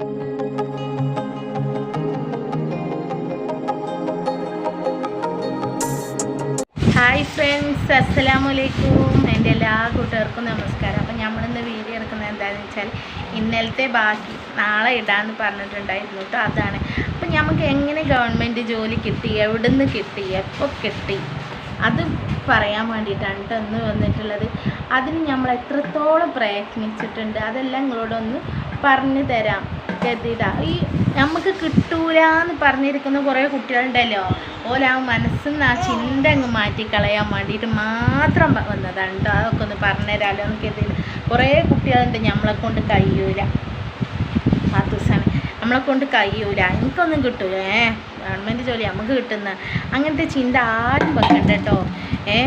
Hi friends അസ്സലാമലൈക്കും എന്റെ എല്ലാ കൂട്ടുകാർക്കും നമസ്കാരം. അപ്പം നമ്മളിന്ന് വീഡിയോ എടുക്കുന്നത് എന്താണെന്ന് വെച്ചാൽ ഇന്നലത്തെ ബാക്കി നാളെ ഇടാമെന്ന് പറഞ്ഞിട്ടുണ്ടായിരുന്നു കേട്ടോ അതാണ്. അപ്പം നമുക്ക് എങ്ങനെ ഗവൺമെന്റ് ജോലി കിട്ടി എവിടെ നിന്ന് കിട്ടി എപ്പോൾ കിട്ടി അത് പറയാൻ വേണ്ടിയിട്ടാണ് കേട്ടോ വന്നിട്ടുള്ളത്. അതിന് നമ്മൾ എത്രത്തോളം പ്രയത്നിച്ചിട്ടുണ്ട് അതെല്ലാം നിങ്ങളോടൊന്ന് പറഞ്ഞു തരാം. കരുതിയിട്ടാ. ഈ നമുക്ക് കിട്ടൂലെന്ന് പറഞ്ഞിരിക്കുന്ന കുറേ കുട്ടികളുണ്ടല്ലോ. ഓല ആ മനസ്സിൽ ആ ചിന്ത അങ്ങ് മാറ്റിക്കളയാൻ വേണ്ടിയിട്ട് മാത്രം വന്നതാണ് കേട്ടോ അതൊക്കെ ഒന്ന് പറഞ്ഞുതരാമല്ലോ എന്ന് കരുതിയിട്ട് കുറേ കുട്ടികളുണ്ട് നമ്മളെ കൊണ്ട് കഴിയൂല. പാത്തൂസാണ് നമ്മളെ കൊണ്ട് കഴിയൂല. എനിക്കൊന്നും കിട്ടൂല ഗവൺമെന്റ് ജോലി നമുക്ക് കിട്ടുന്ന അങ്ങനത്തെ ചിന്ത ആരും വെക്കണ്ട കേട്ടോ. ഏ?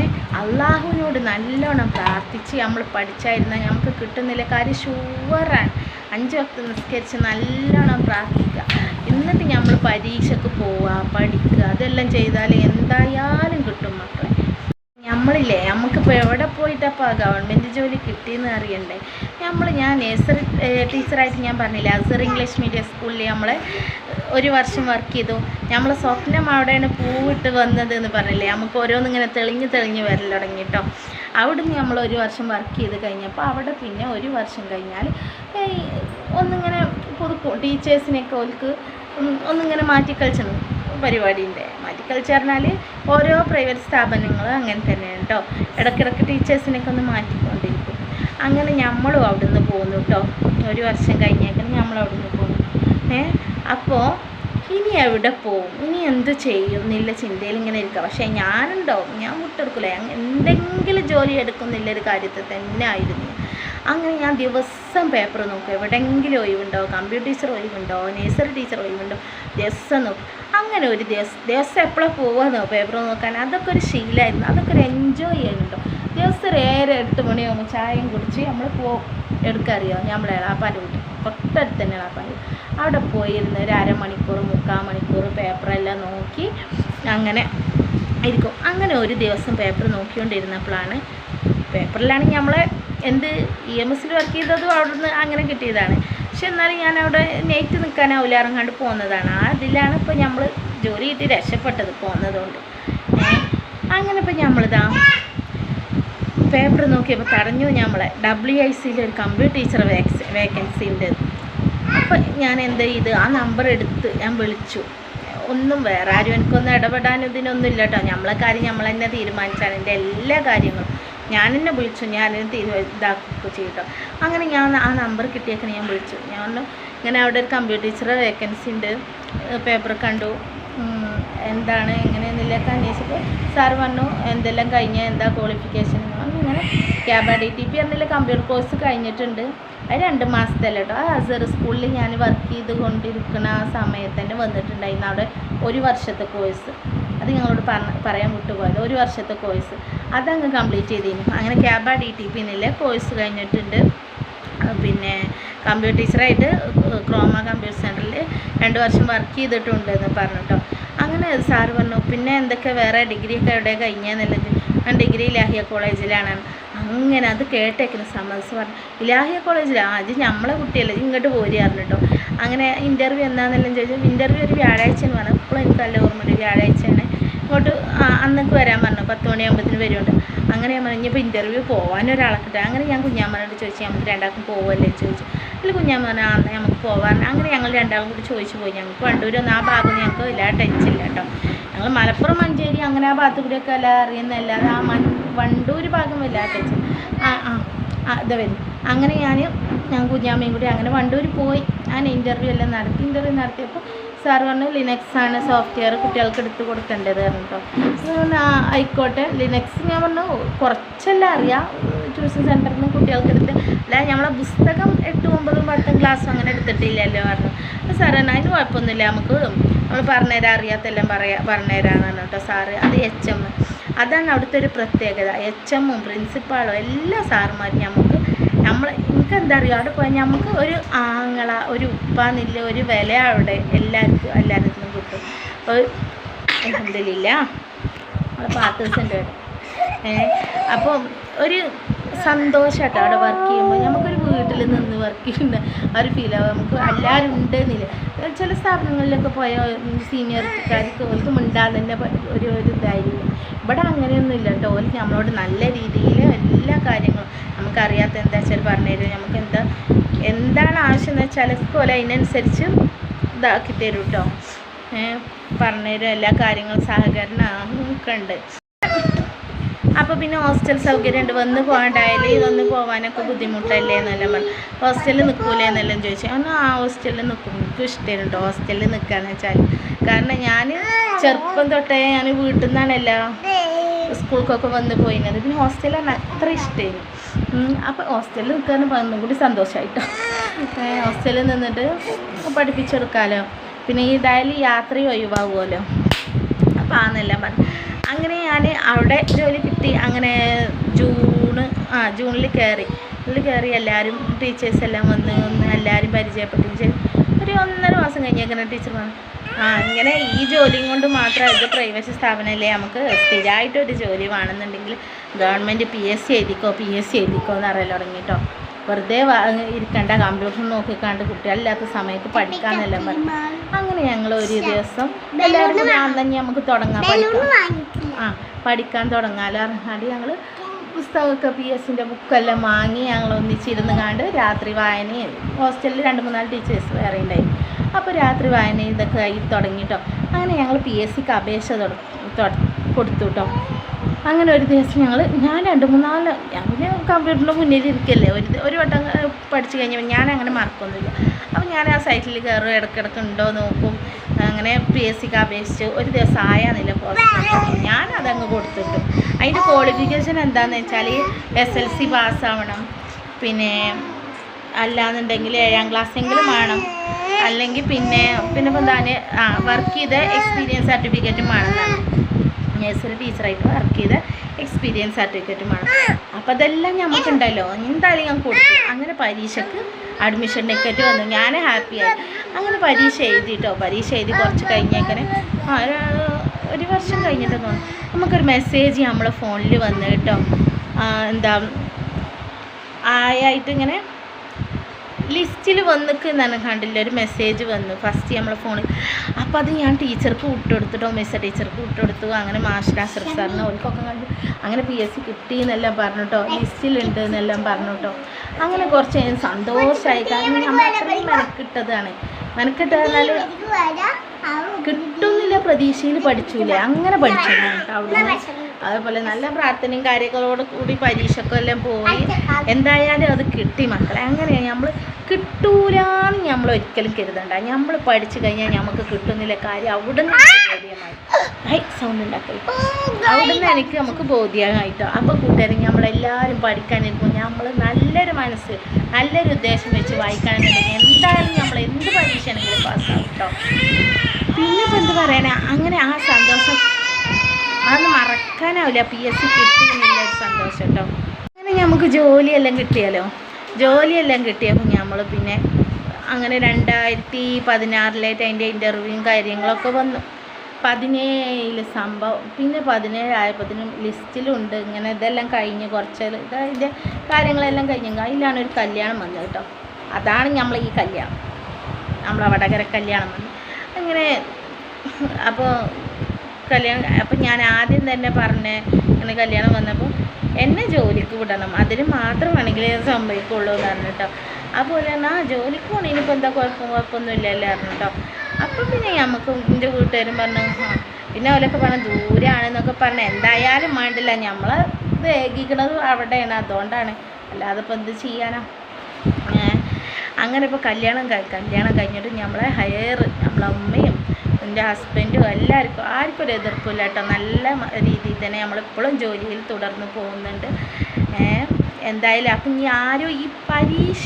അള്ളാഹുവിനോട് നല്ലോണം പ്രാർത്ഥിച്ച് നമ്മൾ പഠിച്ചായിരുന്നാൽ നമുക്ക് കിട്ടുന്നില്ല കാര്യം ഷുവറാണ് അഞ്ച് വക്ത നിസ്കരിച്ച് നല്ലോണം പ്രാർത്ഥിക്കുക. എന്നിട്ട് നമ്മൾ പരീക്ഷയ്ക്ക് പോവുക പഠിക്കുക അതെല്ലാം ചെയ്താൽ എന്തായാലും കിട്ടും മക്കളെ. നമ്മളില്ലേ നമുക്കിപ്പോൾ എവിടെ പോയിട്ടപ്പോൾ ഗവൺമെന്റ് ജോലി കിട്ടിയെന്ന് അറിയണ്ടേ? നമ്മൾ ഞാൻ നേഴ്സറി ടീച്ചറായിട്ട് ഞാൻ പറഞ്ഞില്ല അസർ ഇംഗ്ലീഷ് മീഡിയം സ്കൂളിൽ നമ്മൾ ഒരു വർഷം വർക്ക് ചെയ്തു. നമ്മൾ സ്വപ്നം അവിടെയാണ് പൂവിട്ട് വന്നത് എന്ന് പറഞ്ഞില്ലേ നമുക്ക് ഓരോന്നിങ്ങനെ തെളിഞ്ഞ് തെളിഞ്ഞ് വരൽ തുടങ്ങി കേട്ടോ അവിടുന്ന് നമ്മൾ ഒരു വർഷം വർക്ക് ചെയ്ത് കഴിഞ്ഞപ്പോൾ അവിടെ പിന്നെ ഒരു വർഷം കഴിഞ്ഞാൽ ഒന്നിങ്ങനെ പുതുക്കും ടീച്ചേഴ്സിനെയൊക്കെ ഓൽക്ക് ഒന്നിങ്ങനെ മാറ്റിക്കളിച്ചു പരിപാടിയുണ്ട് മാറ്റിക്കളിച്ച് പറഞ്ഞാൽ ഓരോ പ്രൈവറ്റ് സ്ഥാപനങ്ങളും അങ്ങനെ തന്നെയാണ് കേട്ടോ ഇടയ്ക്കിടയ്ക്ക് ടീച്ചേഴ്സിനെയൊക്കെ ഒന്ന് മാറ്റിക്കൊണ്ടിരിക്കും. അങ്ങനെ നമ്മളും അവിടുന്ന് പോന്നു കേട്ടോ ഒരു വർഷം കഴിഞ്ഞേക്കണം നമ്മൾ അവിടുന്ന് പോന്നു. ഏ? അപ്പോൾ ഇനി എവിടെ പോവും? ഇനി എന്ത് ചെയ്യും എന്നുള്ള ചിന്തയിൽ ഇങ്ങനെ ഇരിക്കുക പക്ഷേ ഞാനുണ്ടോ ഞാൻ മുട്ടെടുക്കില്ല എന്തെങ്കിലും ജോലി എടുക്കുന്നില്ല ഒരു കാര്യത്തിൽ തന്നെ ആയിരുന്നു. അങ്ങനെ ഞാൻ ദിവസം പേപ്പർ നോക്കും. എവിടെയെങ്കിലും ഒഴിവുണ്ടോ? കമ്പ്യൂട്ടർ ടീച്ചർ ഒഴിവുണ്ടോ? നേഴ്സറി ടീച്ചർ ഒഴിവുണ്ടോ? ദിവസം നോക്കും. അങ്ങനെ ഒരു ദിവസം ദിവസം എപ്പോഴാണ് പോവാന്നോ? പേപ്പർ നോക്കാൻ. അതൊക്കെ ഒരു ശീലമായിരുന്നു അതൊക്കെ ഒരു എൻജോയ് ചെയ്യുന്നുണ്ടോ ദിവസം നേരെ എട്ട് മണിയാകുമ്പോൾ ചായയും കുടിച്ച് നമ്മൾ പോകും എടുക്കറിയോ? നമ്മളെ എളാപ്പാന്റെ വീട്ടിൽ. തൊട്ടടുത്ത് തന്നെ എളാപ്പാന്റെ വീട്. അവിടെ പോയിരുന്ന് ഒരു അരമണിക്കൂർ മുക്കാൽ മണിക്കൂർ പേപ്പറെല്ലാം നോക്കി അങ്ങനെ ഇരിക്കും. അങ്ങനെ ഒരു ദിവസം പേപ്പർ നോക്കിക്കൊണ്ടിരുന്നപ്പോഴാണ് പേപ്പറിലാണെങ്കിൽ നമ്മളെ എന്ത് ഇ എം എസിൽ വർക്ക് ചെയ്തതും അവിടുന്ന് അങ്ങനെ കിട്ടിയതാണ്. പക്ഷെ എന്നാലും ഞാൻ അവിടെ നെയ്റ്റ് നിൽക്കാനാവില്ല ഇറങ്ങാണ്ട് പോകുന്നതാണ് ആ ഇതിലാണ് ഇപ്പോൾ നമ്മൾ ജോലി കിട്ടി രക്ഷപ്പെട്ടത് പോകുന്നതുകൊണ്ട് അങ്ങനെ ഇപ്പോൾ നമ്മളിതാ പേപ്പർ നോക്കിയപ്പോൾ തടഞ്ഞു നമ്മളെ ഡബ്ല്യു ഐ സിയിൽ ഒരു കമ്പ്യൂട്ടർ ടീച്ചർ വേക്സ് വേക്കൻസി ഉണ്ട്. അപ്പോൾ ഞാൻ എന്താ ചെയ്ത്? ആ നമ്പർ എടുത്ത് ഞാൻ വിളിച്ചു. ഒന്നും വേറെ ആരും എനിക്കൊന്നും ഇടപെടാനും ഇതിനൊന്നും ഇല്ല കേട്ടോ നമ്മളെ കാര്യം നമ്മൾ തന്നെ തീരുമാനിച്ചാണ് എന്റെ എല്ലാ കാര്യങ്ങളും. ഞാൻ തന്നെ വിളിച്ചു. ഞാൻ തന്നെ തീരു ഇതാക്കുക ചെയ്യട്ടോ അങ്ങനെ ഞാൻ ആ നമ്പർ കിട്ടിയൊക്കെ ഞാൻ വിളിച്ചു. ഞാൻ ഇങ്ങനെ അവിടെ ഒരു കമ്പ്യൂട്ടർ ടീച്ചർ വേക്കൻസി ഉണ്ട്. പേപ്പർ കണ്ടു. എന്താണ് എങ്ങനെയെന്നില്ലൊക്കെ അന്വേഷിച്ചപ്പോൾ സാർ പറഞ്ഞു എന്തെല്ലാം കഴിഞ്ഞ എന്താ ക്വാളിഫിക്കേഷൻ അങ്ങനെ ക്യാബ ഡി ടി പി പറഞ്ഞില്ല കമ്പ്യൂട്ടർ കോഴ്സ് കഴിഞ്ഞിട്ടുണ്ട്. അത് രണ്ട് മാസത്തല്ല കേട്ടോ ആ അസർ സ്കൂളിൽ ഞാൻ വർക്ക് ചെയ്ത് കൊണ്ടിരിക്കുന്ന ആ സമയത്ത് തന്നെ വന്നിട്ടുണ്ടായിരുന്നു അവിടെ ഒരു വർഷത്തെ കോഴ്സ് അത് ഞങ്ങളോട് പറയാൻ വിട്ടുപോയത്. ഒരു വർഷത്തെ കോഴ്സ് അതങ്ങ് കംപ്ലീറ്റ് ചെയ്തിരുന്നു അങ്ങനെ ക്യാബ ഡി ടി പി എന്നില്ല കോഴ്സ് കഴിഞ്ഞിട്ടുണ്ട്. പിന്നെ കമ്പ്യൂട്ടർ ടീച്ചറായിട്ട് ക്രോമ കമ്പ്യൂട്ടർ സെന്ററിൽ രണ്ട് വർഷം വർക്ക് ചെയ്തിട്ടുണ്ട് എന്ന് പറഞ്ഞു കേട്ടോ അങ്ങനെ സാറ് പറഞ്ഞു പിന്നെ എന്തൊക്കെ വേറെ ഡിഗ്രിയൊക്കെ എവിടെ കഴിഞ്ഞെന്നുള്ളത്? ഞാൻ ഡിഗ്രി ഇലാഹിയ കോളേജിലാണ്. അങ്ങനെ അത് കേട്ടേക്കുന്ന സമ്മതിച്ച് പറഞ്ഞു ഇലാഹിയ കോളേജിൽ അത് നമ്മളെ കുട്ടിയല്ലേ ഇങ്ങോട്ട് പോരുകയായിരുന്നു കേട്ടോ അങ്ങനെ ഇന്റർവ്യൂ എന്താണെന്നെല്ലാം ചോദിച്ചു ഇന്റർവ്യൂ ഒരു വ്യാഴാഴ്ചയെന്ന് പറഞ്ഞു ഇപ്പോഴും എനിക്ക് നല്ല ഓർമ്മയുണ്ട് വ്യാഴാഴ്ചയാണ്. ഇങ്ങോട്ട് അന്നൊക്കെ വരാൻ പറഞ്ഞു പത്ത് മണിയാകുമ്പോഴത്തേന് വരുന്നുണ്ട്. അങ്ങനെ ഞാൻ പറഞ്ഞു ഇനിയിപ്പോൾ ഇന്റർവ്യൂ പോകാൻ ഒരാളെ അങ്ങനെ ഞാൻ കുഞ്ഞാമ്മനോട് ചോദിച്ചു നമുക്ക് രണ്ടാൾക്കും പോവല്ലേ? ചോദിച്ചു. അതിൽ കുഞ്ഞാമ്മ നമുക്ക് പോകാൻ അങ്ങനെ ഞങ്ങൾ രണ്ടാളും കൂടി ചോദിച്ചു പോയി. ഞങ്ങൾക്ക് വണ്ടൂരൊന്നും ആ ഭാഗം ഞങ്ങൾക്ക് ഇല്ല ടച്ച് ഇല്ല കേട്ടോ ഞങ്ങൾ മലപ്പുറം മഞ്ചേരി അങ്ങനെ ആ ഭാഗത്ത് കൂടിയൊക്കെ എല്ലാം അറിയുന്നല്ലാതെ ആ മൺ വണ്ടൂർ ഭാഗം വല്ല ടച്ച് ആ ആ ഇത് വരും. അങ്ങനെ ഞാൻ ഞാൻ കുഞ്ഞാമ്മയും കൂടി അങ്ങനെ വണ്ടൂർ പോയി. ഞാൻ ഇന്റർവ്യൂ എല്ലാം നടത്തി ഇന്റർവ്യൂ നടത്തിയപ്പോൾ സാർ പറഞ്ഞു ലിനക്സ് ആണ് സോഫ്റ്റ്വെയർ കുട്ടികൾക്ക് എടുത്ത് കൊടുക്കേണ്ടത് പറഞ്ഞു കേട്ടോ ആയിക്കോട്ടെ ലിനക്സ് ഞാൻ പറഞ്ഞു കുറച്ചെല്ലാം അറിയാം. ട്യൂഷൻ സെന്ററിൽ നിന്ന് കുട്ടികൾക്ക് എടുത്ത് അല്ല നമ്മളെ പുസ്തകം എട്ടും ഒമ്പതും പത്തും ക്ലാസ്സും അങ്ങനെ എടുത്തിട്ടില്ലല്ലോ പറഞ്ഞു. അപ്പോൾ സാറ് അതിന് കുഴപ്പമൊന്നുമില്ല. നമുക്ക് നമ്മൾ പറഞ്ഞുതരാം അറിയാത്തെല്ലാം പറയാ പറഞ്ഞുതരാമെന്ന് പറഞ്ഞു കേട്ടോ സാറ് അത് എച്ച് എം അതാണ് അവിടുത്തെ ഒരു പ്രത്യേകത. എച്ച് എമ്മും പ്രിൻസിപ്പാളും എല്ലാ സാറുമാരും നമുക്ക് നമ്മൾ എനിക്ക് എന്താ അറിയുക അവിടെ പോയാൽ നമുക്ക് ഒരു ആങ്ങള ഒരു ഉപ്പാന്നില്ല ഒരു വില അവിടെ എല്ലാവർക്കും എല്ലാവർക്കും കിട്ടും. അപ്പോൾ എന്തില്ല നമ്മളെ പാത്തേഴ്സിന്റെ ഏ അപ്പം ഒരു സന്തോഷമാട്ടോ അവിടെ വർക്ക് ചെയ്യുമ്പോൾ നമുക്കൊരു വീട്ടിൽ നിന്ന് വർക്ക് ചെയ്യുന്ന ഒരു ഫീലാവും നമുക്ക് എല്ലാവരും ഉണ്ട് എന്നില്ല ചില സ്ഥാപനങ്ങളിലൊക്കെ പോയ സീനിയർക്കാർക്ക് ഓർക്ക് മിണ്ടാതെ തന്നെ ഒരു ഒരു ഇതായിരിക്കും. ഇവിടെ അങ്ങനെയൊന്നും ഇല്ല കേട്ടോ. ഓർക്ക് നമ്മളോട് നല്ല രീതിയിൽ എല്ലാ കാര്യങ്ങളും നമുക്കറിയാത്ത എന്താ വെച്ചാൽ പറഞ്ഞു തരും. നമുക്ക് എന്താ എന്താണ് ആവശ്യം എന്ന് വെച്ചാൽ പോലെ അതിനനുസരിച്ച് ഇതാക്കി തരും കേട്ടോ. പറഞ്ഞുതരും എല്ലാ കാര്യങ്ങളും സഹകരണം ഒക്കെ ഉണ്ട്. അപ്പോൾ പിന്നെ ഹോസ്റ്റൽ സൗകര്യം ഉണ്ട് വന്ന് പോകാൻ ഇതൊന്ന് പോകാനൊക്കെ ബുദ്ധിമുട്ടല്ലേ എന്നെല്ലാം പറഞ്ഞു. ഹോസ്റ്റലിൽ നിൽക്കൂലേ എന്നെല്ലാം ചോദിച്ചു. എന്നാൽ ആ ഹോസ്റ്റലിൽ നിൽക്കും എനിക്കും ഇഷ്ടമുണ്ട് ഹോസ്റ്റലിൽ നിൽക്കുകയെന്ന് വെച്ചാൽ കാരണം ഞാൻ ചെറുപ്പം തൊട്ടേ ഞാൻ വീട്ടിൽ നിന്നാണല്ലോ സ്കൂൾക്കൊക്കെ വന്ന് പോയിരുന്നത് പിന്നെ ഹോസ്റ്റലാണ് അത്ര ഇഷ്ടമായിരുന്നു അപ്പോൾ ഹോസ്റ്റലിൽ നിൽക്കാൻ ഒന്നും കൂടി സന്തോഷമായിട്ടോ ഹോസ്റ്റലിൽ നിന്നിട്ട് പഠിപ്പിച്ചെടുക്കാമല്ലോ പിന്നെ ഈ ഡയലി യാത്രയും ഒഴിവാകുമല്ലോ അപ്പോൾ ആന്നെല്ലാം പറഞ്ഞു. അങ്ങനെ ഞാൻ അവിടെ ജോലി കിട്ടി. അങ്ങനെ ജൂണ് ആ ജൂണിൽ കയറി ജൂണിൽ കയറി എല്ലാവരും ടീച്ചേഴ്സ് എല്ലാം വന്ന് ഒന്ന് എല്ലാവരും പരിചയപ്പെട്ടു ഒരു ഒന്നര മാസം കഴിഞ്ഞേക്കുന്ന ടീച്ചർ വന്നു. ആ അങ്ങനെ ഈ ജോലിയും കൊണ്ട് മാത്രം ഇത് പ്രൈവറ്റ് സ്ഥാപനമല്ലേ നമുക്ക് സ്ഥിരമായിട്ടൊരു ജോലി വേണമെന്നുണ്ടെങ്കിൽ ഗവൺമെന്റ് പി എസ് സി എഴുതിക്കോ പി എസ് സി എഴുതിക്കോ എന്ന് അറിയാൻ തുടങ്ങി കേട്ടോ വെറുതെ ഇരിക്കണ്ട കമ്പ്യൂട്ടർ നോക്കിക്കാണ്ട് കുട്ടികളില്ലാത്ത സമയത്ത് പഠിക്കാമെന്നെല്ലാം പറഞ്ഞു. അങ്ങനെ ഞങ്ങൾ ഒരു ദിവസം എല്ലാവരും ഞാൻ തന്നെ നമുക്ക് തുടങ്ങാം. ആ പഠിക്കാൻ തുടങ്ങാമല്ലോ അറിഞ്ഞാൽ ഞങ്ങൾ പുസ്തകമൊക്കെ പി എസിന്റെ ബുക്കെല്ലാം വാങ്ങി ഞങ്ങൾ ഒന്നിച്ചിരുന്ന് കണ്ട് രാത്രി വായനയും ഹോസ്റ്റലിൽ രണ്ട് മൂന്നാൽ ടീച്ചേഴ്സ് വേറെ ഉണ്ടായി. അപ്പോൾ രാത്രി വായന ഇതൊക്കെ ആയി തുടങ്ങിട്ടോ. അങ്ങനെ ഞങ്ങൾ പി എസ് സിക്ക് അപേക്ഷ കൊടുത്തു കേട്ടോ അങ്ങനെ ഒരു ദിവസം ഞങ്ങൾ ഞാൻ രണ്ട് മൂന്നാൽ ഞാൻ പിന്നെ കമ്പ്യൂട്ടറിന്റെ മുന്നിൽ ഇരിക്കല്ലേ ഒരു ഒരു വട്ടം പഠിച്ചു കഴിഞ്ഞപ്പോൾ ഞാൻ അങ്ങനെ മറക്കൊന്നുമില്ല. ഞാൻ ആ സൈറ്റിൽ കയറും ഇടയ്ക്കിടയ്ക്ക് ഉണ്ടോ നോക്കും. അങ്ങനെ പി എസ് സിക്ക് അപേക്ഷിച്ച് ഒരു ദിവസം ആയാന്നില്ല പോസ്റ്റ് ഞാൻ അതങ്ങ് കൊടുത്തിട്ടു. അതിന്റെ ക്വാളിഫിക്കേഷൻ എന്താണെന്ന് വെച്ചാൽ എസ് എൽ സി പാസ്സാവണം പിന്നെ അല്ലാന്നുണ്ടെങ്കിൽ ഏഴാം ക്ലാസ്സെങ്കിലും വേണം. അല്ലെങ്കിൽ പിന്നെ പിന്നെ എന്താണ് ആ വർക്ക് ചെയ്ത എക്സ്പീരിയൻസ് സർട്ടിഫിക്കറ്റും വേണമെന്നാണ് നഴ്സറി ടീച്ചറായിട്ട് വർക്ക് ചെയ്ത എക്സ്പീരിയൻസ് സർട്ടിഫിക്കറ്റും വേണം. അപ്പോൾ അതെല്ലാം നമുക്കുണ്ടല്ലോ എന്തായാലും ഞാൻ കൊടുത്തു. അങ്ങനെ പരീക്ഷയ്ക്ക് അഡ്മിഷൻ ടിക്കറ്റ് വന്നു. ഞാൻ ഹാപ്പിയായി അങ്ങനെ പരീക്ഷ എഴുതിയിട്ടോ പരീക്ഷ എഴുതി കുറച്ച് കഴിഞ്ഞേക്കനെ. ഒരു വർഷം കഴിഞ്ഞിട്ട് തോന്നുന്നു. നമുക്കൊരു മെസ്സേജ് നമ്മളെ ഫോണിൽ വന്നു കേട്ടോ. എന്താ ആയായിട്ട് ഇങ്ങനെ ലിസ്റ്റിൽ വന്നിക്ക് കണ്ടില്ല ഒരു മെസ്സേജ് വന്നു. ഫസ്റ്റ് നമ്മളെ ഫോണിൽ അപ്പോൾ അത് ഞാൻ ടീച്ചർക്ക് വിട്ടുകൊടുത്തിട്ടോ മിസ്സ ടീച്ചർക്ക് വിട്ടുകൊടുത്തു അങ്ങനെ മാസ്റ്റർ സാറിന് ഓൽക്കൊക്കെ കണ്ടു. അങ്ങനെ പി എസ് സി കിട്ടി എന്നെല്ലാം പറഞ്ഞിട്ടോ ലിസ്റ്റിലുണ്ട് എന്നെല്ലാം പറഞ്ഞിട്ടോ അങ്ങനെ കുറച്ച് സന്തോഷമായി കാരണം നമ്മൾ അത്രയും മെനക്കിട്ടതാണ്. മെനക്കിട്ട് പറഞ്ഞാൽ കിട്ടുന്നില്ല പ്രതീക്ഷയിൽ പഠിച്ചില്ലേ അങ്ങനെ പഠിച്ചതാണ് അവിടുന്ന് അതുപോലെ നല്ല പ്രാർത്ഥനയും കാര്യങ്ങളോട് കൂടി പരീക്ഷക്കെല്ലാം പോയി. എന്തായാലും അത് കിട്ടി മക്കളെ. അങ്ങനെയാണ് നമ്മൾ കിട്ടൂലാന്ന് നമ്മൾ ഒരിക്കലും കരുതണ്ട. നമ്മൾ പഠിച്ചു കഴിഞ്ഞാൽ നമുക്ക് കിട്ടുന്നില്ല കാര്യം അവിടെ നിന്ന് ബോധ്യമായി. സൗണ്ട് ഉണ്ടാക്കി അവിടുന്ന് എനിക്ക് നമുക്ക് ബോധ്യമായിട്ടോ? അപ്പോൾ കൂട്ടുകാരും നമ്മളെല്ലാവരും പഠിക്കാനിരിക്കും നമ്മൾ നല്ലൊരു മനസ്സ് നല്ലൊരു ഉദ്ദേശം വെച്ച് വായിക്കാനുണ്ടെങ്കിൽ എന്തായാലും നമ്മൾ എന്ത് പരീക്ഷയാണെങ്കിലും പാസ്സാവും കേട്ടോ പിന്നെ ഇപ്പം എന്ത് പറയാനാ അങ്ങനെ ആ സന്തോഷം മറക്കാനാവില്ല. പി എസ് സി കിട്ടി എന്നുള്ള ഒരു സന്തോഷം കേട്ടോ അങ്ങനെ നമുക്ക് ജോലിയെല്ലാം കിട്ടിയാലോ? ജോലിയെല്ലാം കിട്ടിയപ്പോൾ നമ്മൾ പിന്നെ അങ്ങനെ രണ്ടായിരത്തി പതിനാറിലായിട്ട് അതിന്റെ ഇന്റർവ്യൂവും കാര്യങ്ങളൊക്കെ വന്നു. പതിനേഴിൽ സംഭവം പിന്നെ പതിനേഴായപ്പോഴത്തേനും ലിസ്റ്റിലുണ്ട്. ഇങ്ങനെ ഇതെല്ലാം കഴിഞ്ഞ് കുറച്ച് അതിന്റെ കാര്യങ്ങളെല്ലാം കഴിഞ്ഞ് അതിലാണ് ഒരു കല്യാണം വന്നത് കേട്ടോ. അതാണ് നമ്മൾ ഈ കല്യാണം. നമ്മളെ വടകര കല്യാണം വന്നു അങ്ങനെ അപ്പോൾ കല്യാണം അപ്പം ഞാൻ ആദ്യം തന്നെ പറഞ്ഞ് ഇങ്ങനെ കല്യാണം വന്നപ്പോൾ എന്നെ ജോലിക്ക് വിടണം. അതിന് മാത്രമാണെങ്കിൽ സംഭവിക്കുള്ളൂ എന്ന് പറഞ്ഞു കേട്ടോ അപ്പോൾ ആ ജോലിക്ക് പോകണേനിപ്പോൾ എന്താ കുഴപ്പം? കുഴപ്പമൊന്നും ഇല്ലല്ലേ പറഞ്ഞു കേട്ടോ അപ്പം പിന്നെ നമുക്ക് എന്റെ വീട്ടുകാരും പറഞ്ഞു പിന്നെ അവരൊക്കെ പറഞ്ഞു ദൂരാണെന്നൊക്കെ പറഞ്ഞു. എന്തായാലും വേണ്ടില്ല നമ്മൾ വേഗിക്കണത് അവിടെയാണ്. അതുകൊണ്ടാണ്. അല്ലാതെ ഇപ്പോൾ എന്ത് ചെയ്യാനാ? അങ്ങനെ ഇപ്പോൾ കല്യാണം കല്യാണം കഴിഞ്ഞിട്ട് നമ്മളെ ഹയർ നമ്മളെ അമ്മയും എന്റെ ഹസ്ബൻഡും എല്ലാവർക്കും ആർക്കും ഒരു എതിർപ്പില്ല കേട്ടോ നല്ല രീതിയിൽ തന്നെ നമ്മളിപ്പോഴും ജോലിയിൽ തുടർന്ന് പോകുന്നുണ്ട്. എന്തായാലും അപ്പം ഇനി ആരും ഈ പരീക്ഷ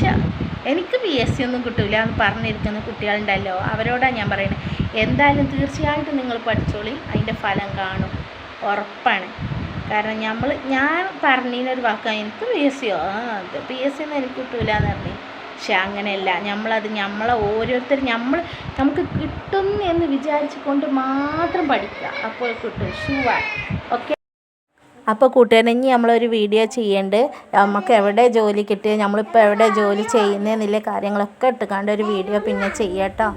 എനിക്ക് പി എസ് സി ഒന്നും കിട്ടില്ല എന്ന് പറഞ്ഞിരിക്കുന്ന കുട്ടികളുണ്ടല്ലോ. അവരോടാണ് ഞാൻ പറയുന്നത് എന്തായാലും തീർച്ചയായിട്ടും നിങ്ങൾ പഠിച്ചോളി. അതിന്റെ ഫലം കാണും. ഉറപ്പാണ്. കാരണം നമ്മൾ ഞാൻ പറഞ്ഞതിനൊരു വാക്കാണ് എനിക്ക് പി എസ് സിയോ ആ പി എസ് സി ഒന്നും എനിക്ക് കിട്ടില്ല എന്ന് പറഞ്ഞു. പക്ഷെ അങ്ങനെയല്ല. നമ്മളത് നമ്മളെ ഓരോരുത്തർ നമ്മൾ നമുക്ക് കിട്ടുന്നു എന്ന് വിചാരിച്ചു കൊണ്ട് മാത്രം പഠിക്കുക അപ്പോൾ കിട്ടും ഷുവാർ ഓക്കെ അപ്പോൾ കൂട്ടുകാരൻ ഇനി നമ്മളൊരു വീഡിയോ ചെയ്യേണ്ടത് നമുക്ക് എവിടെ ജോലി കിട്ടിയ നമ്മളിപ്പോൾ എവിടെ ജോലി ചെയ്യുന്നതെന്നില്ല കാര്യങ്ങളൊക്കെ ഇട്ടുകൊണ്ട് ഒരു വീഡിയോ പിന്നെ ചെയ്യാട്ടോ.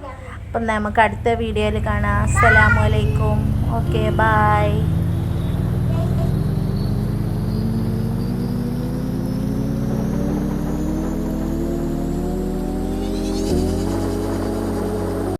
അപ്പം നമുക്ക് അടുത്ത വീഡിയോയിൽ കാണാം. അസ്സലാമലൈക്കും ഓക്കെ ബായ്